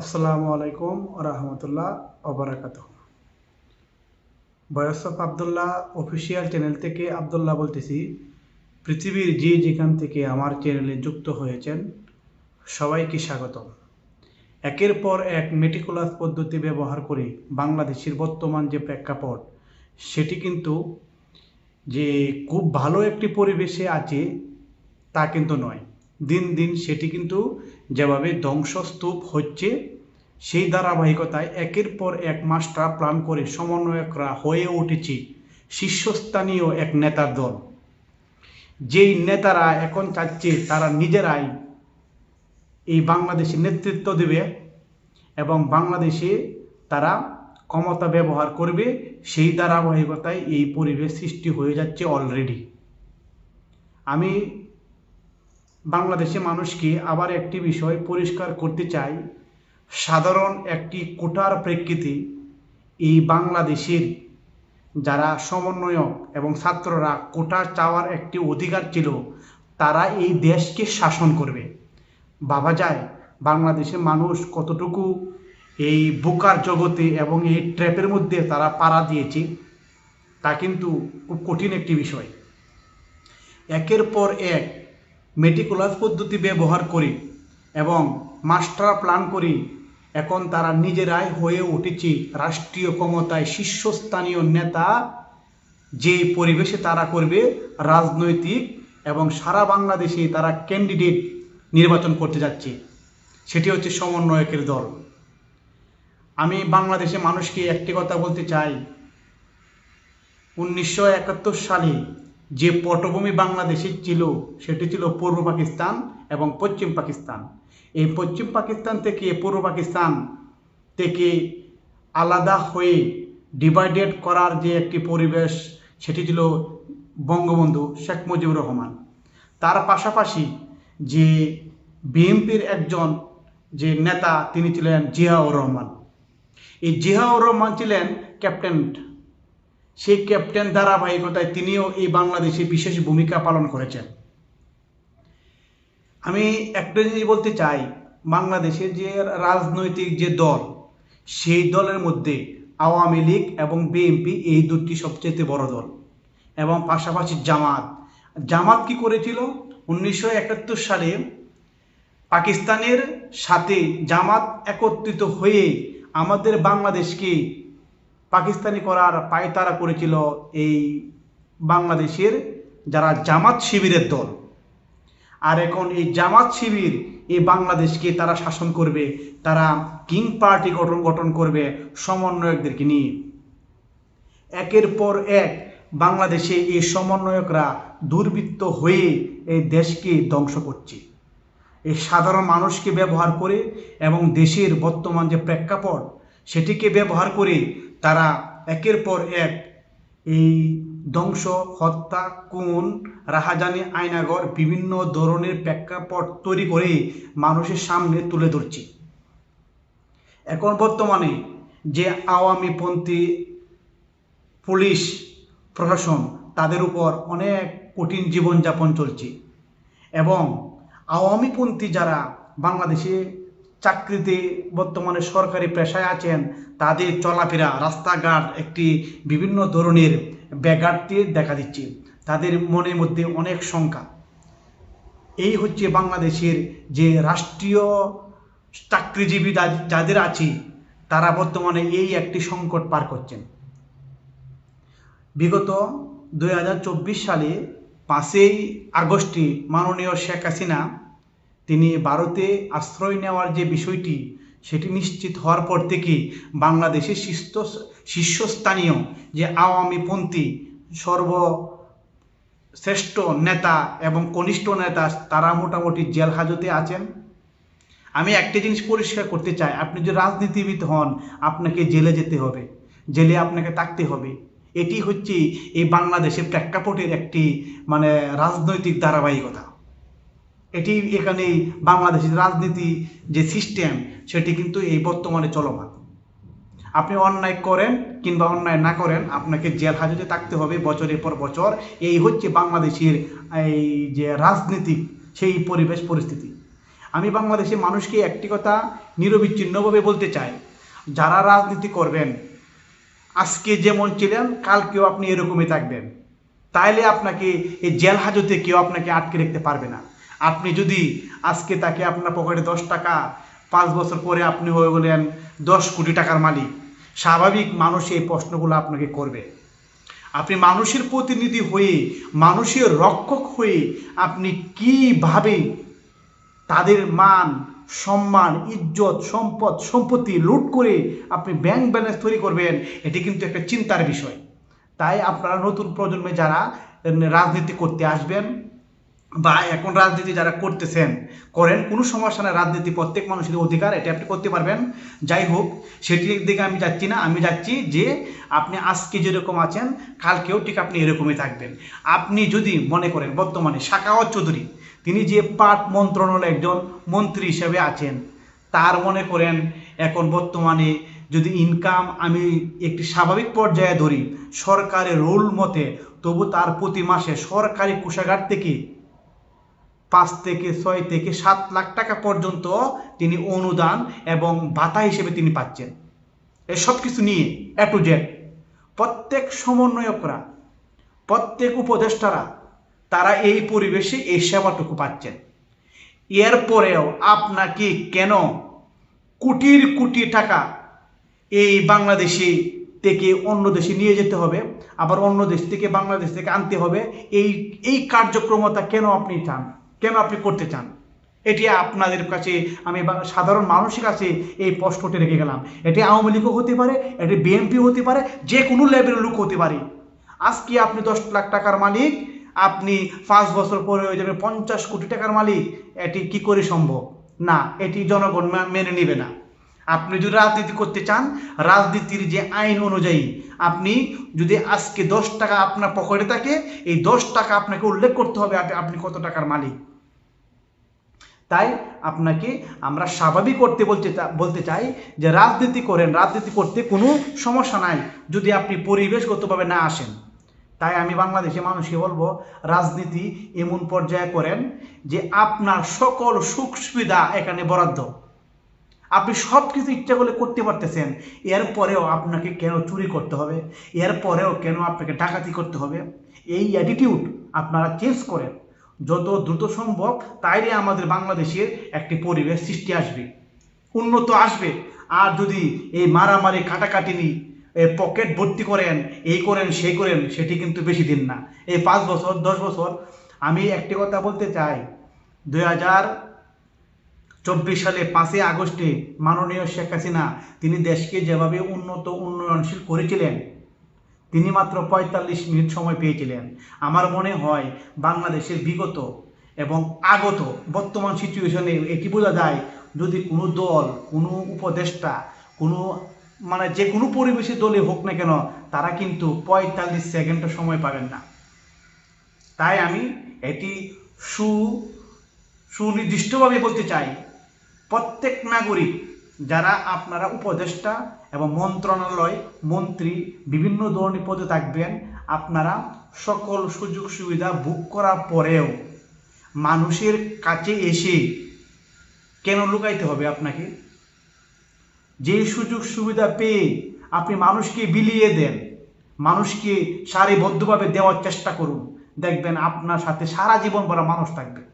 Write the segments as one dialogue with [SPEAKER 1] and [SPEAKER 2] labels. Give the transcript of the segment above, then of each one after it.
[SPEAKER 1] আসসালামু আলাইকুম রহমতুল্লাহ অবরাকাত বয়স অফ আবদুল্লাহ অফিসিয়াল চ্যানেল থেকে আবদুল্লাহ বলতেছি, পৃথিবীর যে যেখান থেকে আমার চ্যানেলে যুক্ত হয়েছেন, সবাইকে স্বাগত একের পর এক মেটিকুলাস পদ্ধতি ব্যবহার করে বাংলাদেশের বর্তমান যে প্রেক্ষাপট, সেটি কিন্তু যে খুব ভালো একটি পরিবেশে আছে, তা কিন্তু নয়। দিন দিন সেটি কিন্তু যেভাবে ধ্বংসস্তূপ হচ্ছে, সেই ধারাবাহিকতায় একের পর এক মাস্টার প্ল্যান করে সমন্বয়করা হয়ে উঠেছে শীর্ষস্থানীয় এক নেতার দল। যেই নেতারা এখন চাচ্ছে তারা নিজেরাই এই বাংলাদেশে নেতৃত্ব দেবে এবং বাংলাদেশে তারা ক্ষমতা ব্যবহার করবে, সেই ধারাবাহিকতায় এই পরিবেশ সৃষ্টি হয়ে যাচ্ছে অলরেডি আমি বাংলাদেশে মানুষকে আবার একটি বিষয় পরিষ্কার করতে চাই? সাধারণ একটি কোটার প্রেক্ষিতে এই বাংলাদেশের যারা সমন্বয়ক এবং ছাত্ররা কোটা চাওয়ার একটি অধিকার ছিল, তারা এই দেশকে শাসন করবে। ভাবা যায় বাংলাদেশের মানুষ কতটুকু এই বোকার জগতে এবং এই ট্র্যাপের মধ্যে তারা পাড়া দিয়েছে, তা কিন্তু খুব কঠিন একটি বিষয়। একের পর এক মেটিকুলাস পদ্ধতি ব্যবহার করে এবং মাস্টার প্ল্যান করে। এখন তারা নিজেরাই হয়ে উঠেছে রাষ্ট্রীয় ক্ষমতায় শীর্ষস্থানীয় নেতা। যে পরিবেশে তারা করবে রাজনৈতিক এবং সারা বাংলাদেশে তারা ক্যান্ডিডেট নির্বাচন করতে যাচ্ছে। সেটি হচ্ছে সমন্বয়কের দল। আমি বাংলাদেশে মানুষকে একটি কথা বলতে চাই। উনিশশো একাত্তর সালে যে পটভূমি বাংলাদেশে ছিল, সেটি ছিল পূর্ব পাকিস্তান এবং পশ্চিম পাকিস্তান। এই পশ্চিম পাকিস্তান থেকে পূর্ব পাকিস্তান থেকে আলাদা হয়ে ডিভাইডেড করার যে একটি পরিবেশ, সেটি ছিল বঙ্গবন্ধু শেখ মুজিবুর রহমান। তার পাশাপাশি যে বিএনপির একজন যে নেতা, তিনি ছিলেন জিয়াউর রহমান। এই জিয়াউর রহমান ছিলেন ক্যাপ্টেন সেই ক্যাপ্টেন ধারাবাহিকতায় তিনিও এই বাংলাদেশে বিশেষ ভূমিকা পালন করেছেন। আমি একটা জিনিস বলতে চাই, বাংলাদেশের যে রাজনৈতিক যে দল, সেই দলের মধ্যে আওয়ামী লীগ এবং বিএনপি এই দুটি সবচেয়ে বড় দল। এবং পাশাপাশি জামাত। জামাত কি করেছিল? উনিশশো একাত্তর সালে পাকিস্তানের সাথে জামাত একত্রিত হয়ে আমাদের বাংলাদেশকে পাকিস্তানি করার পায়তারা করেছিল এই বাংলাদেশের যারা জামাত শিবিরের দল। আর এখন এই জামাত শিবির এই বাংলাদেশকে তারা শাসন করবে, তারা কিং পার্টি গঠন গঠন করবে সমন্বয়কদেরকে নিয়ে। একের পর এক বাংলাদেশে এই সমন্বয়করা দুর্বৃত্ত হয়ে এই দেশকে ধ্বংস করছে। এই সাধারণ মানুষকে ব্যবহার করে এবং দেশের বর্তমান যে প্রেক্ষাপট সেটিকে ব্যবহার করে তারা একের পর এক এই ধ্বংস হত্যা খুন রাহাজানি আয়নাগর বিভিন্ন ধরনের প্রেক্ষাপট তৈরি করে মানুষের সামনে তুলে ধরছে। এখন বর্তমানে যে আওয়ামীপন্থী পুলিশ প্রশাসন তাদের উপর অনেক কঠিন জীবনযাপন চলছে এবং আওয়ামীপন্থী যারা বাংলাদেশে চাকরিতে বর্তমানে সরকারি পেশায় আছেন, তাদের চলাফেরা, রাস্তাঘাট একটি বিভিন্ন ধরনের ব্যাঘাতটি দেখা দিচ্ছে। তাদের মনের মধ্যে অনেক শঙ্কা। এই হচ্ছে বাংলাদেশের যে রাষ্ট্রীয় চাকরিজীবী যাদের আছে, তারা বর্তমানে এই একটি সংকট পার করছেন। বিগত দু হাজার চব্বিশ সালে পাঁচই আগস্টে মাননীয় শেখ হাসিনা তিনি ভারতে আশ্রয় নেওয়ার যে বিষয়টি, সেটি নিশ্চিত হওয়ার পর থেকে বাংলাদেশের শীর্ষ শীর্ষস্থানীয় যে আওয়ামীপন্থী সর্ব শ্রেষ্ঠ নেতা এবং কনিষ্ঠ নেতা, তারা মোটামুটি জেল হাজতে আছেন। আমি একটি জিনিস পরিষ্কার করতে চাই, আপনি যদি রাজনীতিবিদ হন, আপনাকে জেলে যেতে হবে, জেলে আপনাকে থাকতে হবে। এটি হচ্ছে এই বাংলাদেশের প্রেক্ষাপটের একটি মানে রাজনৈতিক ধারাবাহিকতা। এটি এখানে বাংলাদেশের রাজনীতি যে সিস্টেম সেটি কিন্তু এই বর্তমানে চলমান। আপনি অন্যায় করেন কিংবা অন্যায় না করেন, আপনাকে জেল হাজতে থাকতে হবে বছরের পর বছর। এই হচ্ছে বাংলাদেশের এই যে রাজনীতিক সেই পরিবেশ পরিস্থিতি। আমি বাংলাদেশের মানুষকে একটি কথা নিরবিচ্ছিন্নভাবে বলতে চাই, যারা রাজনীতি করবেন, আজকে যেমন ছিলেন, কালকেও আপনি এরকমই থাকবেন। তাইলে আপনাকে এই জেল হাজতে কেউ আপনাকে আটকে রাখতে পারবে না। আপনি যদি আজকে তাকে আপনার পকেটে দশ টাকা, পাঁচ বছর পরে আপনি হয়ে গেলেন দশ কোটি টাকার মালিক, স্বাভাবিক মানুষ এই প্রশ্নগুলো আপনাকে করবে। আপনি মানুষের প্রতিনিধি হয়ে, মানুষের রক্ষক হয়ে আপনি কীভাবে তাদের মান, সম্মান, ইজ্জত, সম্পদ, সম্পত্তি লুট করে আপনি ব্যাংক ব্যালেন্স তৈরি করবেন, এটি কিন্তু একটা চিন্তার বিষয়। তাই আপনারা নতুন প্রজন্মে যারা রাজনীতি করতে আসবেন বা এখন রাজনীতি যারা করতেছেন, করেন, কোনো সমস্যা না রাজনীতি প্রত্যেক মানুষের অধিকার, এটা আপনি করতে পারবেন। যাই হোক, সেটির দিকে আমি যাচ্ছি না, আমি যাচ্ছি যে আপনি আজকে যেরকম আছেন, কালকেও ঠিক আপনি এরকমই থাকবেন। আপনি যদি মনে করেন, বর্তমানে শাকাওয়াত চৌধুরী, তিনি যে পাট মন্ত্রণালয় একজন মন্ত্রী হিসেবে আছেন, তার মনে করেন, এখন বর্তমানে যদি ইনকাম আমি একটি স্বাভাবিক পর্যায়ে ধরি, সরকারের রুল মতে, তবু তার প্রতি মাসে সরকারি কোষাগার থেকে পাঁচ থেকে ছয় থেকে সাত লাখ টাকা পর্যন্ত তিনি অনুদান এবং ভাতা হিসেবে তিনি পাচ্ছেন। এই সব কিছু নিয়ে, এ টু জেড প্রত্যেক সমন্বয়করা, প্রত্যেক উপদেষ্টারা, তারা এই পরিবেশে এই সেবাটুকু পাচ্ছেন। এরপরেও আপনাকে কেন কোটির কোটি টাকা এই বাংলাদেশে থেকে অন্য দেশে নিয়ে যেতে হবে, আবার অন্য দেশ থেকে বাংলাদেশ থেকে আনতে হবে? এই এই কার্যক্রমতা কেন আপনি চান? কেন আপনি করতে চান? এটি আপনাদের কাছে, আমি সাধারণ মানুষের কাছে এই প্রশ্নটি রেখে গেলাম। এটি আওয়ামী লীগও হতে পারে, এটি বিএনপি হতে পারে, যে কোনো লেভেলের লোক হতে পারে। আজকে আপনি দশ লাখ টাকার মালিক, আপনি পাঁচ বছর পরে হয়ে যাবেন পঞ্চাশ কোটি টাকার মালিক, এটি কি করে সম্ভব? না, এটি জনগণ মেনে নেবে না। আপনি যদি রাজনীতি করতে চান, রাজনীতির যে আইন অনুযায়ী, আপনি যদি আজকে দশ টাকা আপনার পকেটে থাকে, এই দশ টাকা আপনাকে উল্লেখ করতে হবে আপনি কত টাকার মালিক। তাই আপনাকে আমরা স্বাভাবিক করতে বলতে বলতে চাই যে রাজনীতি করেন, রাজনীতি করতে কোনো সমস্যা নাই যদি আপনি পরিবেশগতভাবে না আসেন। তাই আমি বাংলাদেশে মানুষকে বলব, রাজনীতি এমন পর্যায়ে করেন যে আপনার সকল সুখ সুবিধা এখানে বরাদ্দ। আপনি সব কিছু ইচ্ছা করলে করতে পারতেছেন, এরপরেও আপনাকে কেন চুরি করতে হবে? এরপরেও কেন আপনাকে ডাকাতি করতে হবে? এই অ্যাটিটিউড আপনারা চেঞ্জ করেন। যত দ্রুত সম্ভব, তাইলে আমাদের বাংলাদেশের একটি পরিবেশ সৃষ্টি আসবে। উন্নত আসবে। আর যদি এই মারামারি কাটাকাটি নি পকেট ভর্তি করেন, এই করেন, সেই করেন, সেটি কিন্তু বেশি দিন না। এই পাঁচ বছর, দশ বছর, আমি একটি কথা বলতে চাই। দুই হাজার চব্বিশ সালে পাঁচই আগস্টে মাননীয় শেখ হাসিনা, তিনি দেশকে যেভাবে উন্নত, উন্নয়নশীল করেছিলেন তিনি মাত্র পঁয়তাল্লিশ মিনিট সময় পেয়েছিলেন। আমার মনে হয় বাংলাদেশের বিগত এবং আগত বর্তমান সিচুয়েশনে এটি বোঝা যায়, যদি কোনো দল, কোনো উপদেষ্টা, কোনো মানে যে কোনো পরিবেশে দলে হোক না কেন, তারা কিন্তু পঁয়তাল্লিশ সেকেন্ডও সময় পাবেন না। তাই আমি এটি সু, সুনির্দিষ্টভাবে বলতে চাই, প্রত্যেক নাগরিক যারা আপনারা উপদেষ্টা এবং মন্ত্রণালয়, মন্ত্রী, বিভিন্ন ধরনের পদে থাকবেন, আপনারা সকল সুযোগ সুবিধা বুক করার পরেও মানুষের কাছে এসে কেন লুকাইতে হবে আপনাকে? যে সুযোগ সুবিধা পেয়ে আপনি মানুষকে বিলিয়ে দেন, মানুষকে সারিবদ্ধভাবে দেওয়ার চেষ্টা করুন। দেখবেন আপনার সাথে সারা জীবন ভরা মানুষ থাকবে।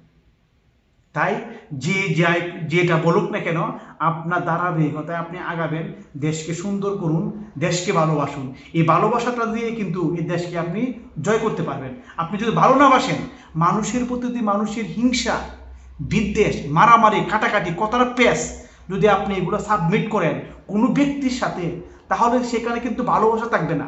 [SPEAKER 1] তাই যে যাই, যেটা বলুক না কেন, আপনার ধারাবাহিকতায় আপনি আগাবেন, দেশকে সুন্দর করুন, দেশকে ভালোবাসুন। এই ভালোবাসাটা দিয়ে কিন্তু এই দেশকে আপনি জয় করতে পারবেন। আপনি যদি ভালো না বাসেন, মানুষের প্রতি যদি মানুষের হিংসা, বিদ্বেষ, মারামারি, কাটাকাটি কতটা পেস যদি আপনি এগুলো সাবমিট করেন কোনো ব্যক্তির সাথে, তাহলে সেখানে কিন্তু ভালোবাসা থাকবে না।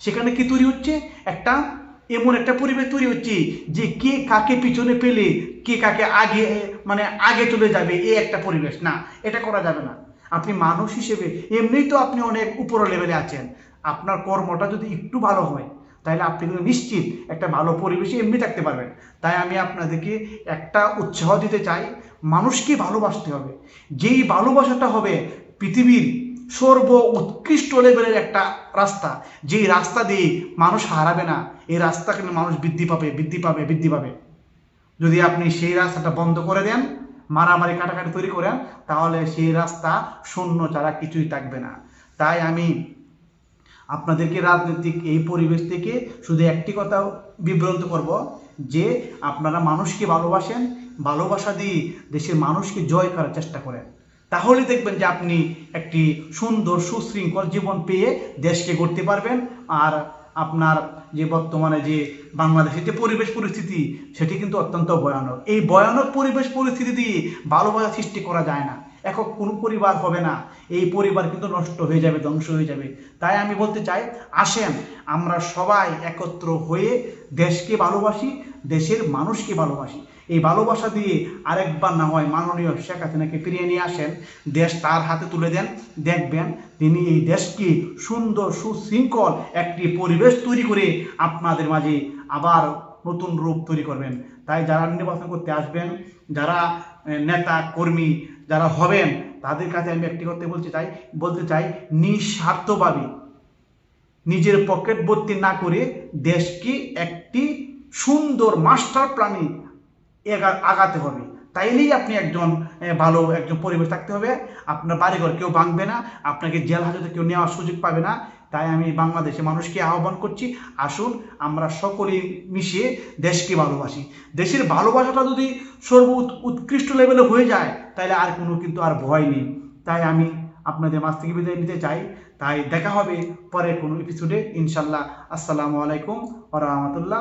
[SPEAKER 1] সেখানে কি তৈরি হচ্ছে? একটা এমন একটা পরিবেশ তৈরি হচ্ছে যে কে কাকে পিছনে পেলে কে কাকে আগে মানে আগে চলে যাবে এই একটা পরিবেশ। না, এটা করা যাবে না। আপনি মানুষ হিসেবে এমনিই তো আপনি অনেক উপর লেভেলে আছেন। আপনার কর্মটা যদি একটু ভালো হয়, তাহলে আপনি কিন্তু নিশ্চিত একটা ভালো পরিবেশে এমনি থাকতে পারবেন। তাই আমি আপনাদেরকে একটা উৎসাহ দিতে চাই, মানুষকে ভালোবাসতে হবে। যেই ভালোবাসাটা হবে পৃথিবীর সর্ব উৎকৃষ্ট লেভেলের একটা রাস্তা। যেই রাস্তা দিয়ে মানুষ হারাবে না, এই রাস্তাকে মানুষ বৃদ্ধি পাবে বৃদ্ধি পাবে বৃদ্ধি পাবে। যদি আপনি সেই রাস্তাটা বন্ধ করে দেন, মারামারি কাটাকাটি তৈরি করেন তাহলে সেই রাস্তা শূন্য ছাড়া কিছুই থাকবে না। তাই আমি আপনাদেরকে রাজনৈতিক এই পরিবেশ থেকে শুধু একটি কথা বিভ্রান্ত করব, যে আপনারা মানুষকে ভালোবাসেন, ভালোবাসা দিয়ে দেশের মানুষকে জয় করার চেষ্টা করেন। তাহলে দেখবেন যে আপনি একটি সুন্দর, সুশৃঙ্খল জীবন পেয়ে দেশকে গড়তে পারবেন। আর আপনার যে বর্তমানে যে বাংলাদেশের যে পরিবেশ পরিস্থিতি, সেটি কিন্তু অত্যন্ত ভয়ানক। এই ভয়ানক পরিবেশ পরিস্থিতি দিয়ে ভালোবাসা সৃষ্টি করা যায় না। একক কোনো পরিবার হবে না। এই পরিবার কিন্তু নষ্ট হয়ে যাবে, ধ্বংস হয়ে যাবে। তাই আমি বলতে চাই, আসেন, আমরা সবাই একত্র হয়ে দেশকে ভালোবাসি, দেশের মানুষকে ভালোবাসি। এই ভালোবাসা দিয়ে আরেকবার না হয় মাননীয় শেখ হাসিনাকে ফিরিয়ে নিয়ে আসেন, দেশ তার হাতে তুলে দেন, দেখবেন তিনি এই দেশকে সুন্দর, সুশৃঙ্খল একটি পরিবেশ তৈরি করে আপনাদের মাঝে আবার নতুন রূপ তৈরি করবেন। তাই যারা নির্বাচন করতে আসবেন, যারা নেতা, কর্মী যারা হবেন, তাদের কাছে আমি একটি করতে বলতে চাই বলতে চাই, নিঃস্বার্থভাবে নিজের পকেট ভর্তি না করে দেশকে একটি সুন্দর মাস্টার প্ল্যানে আগাতে হবে। তাইলেই আপনি একজন ভালো একজন পরিবেশ থাকতে হবে। আপনার বাড়িঘর কেউ ভাঙবে না, আপনাকে জেল হাজতে কেউ নেওয়ার সুযোগ পাবে না। তাই আমি বাংলাদেশে মানুষকে আহ্বান করছি, আসুন আমরা সকলেই মিশিয়ে দেশকে ভালোবাসি। দেশের ভালোবাসাটা যদি সর্ব উৎকৃষ্ট লেভেলে হয়ে যায় তাহলে আর কোনো কিন্তু আর ভয় নেই। তাই আমি আপনাদের মাছ থেকে বিদায় নিতে চাই। তাই দেখা হবে পরে কোনো এপিসোডে ইনশাল্লাহ। আসসালামু আলাইকুম ওয়া রাহমাতুল্লাহ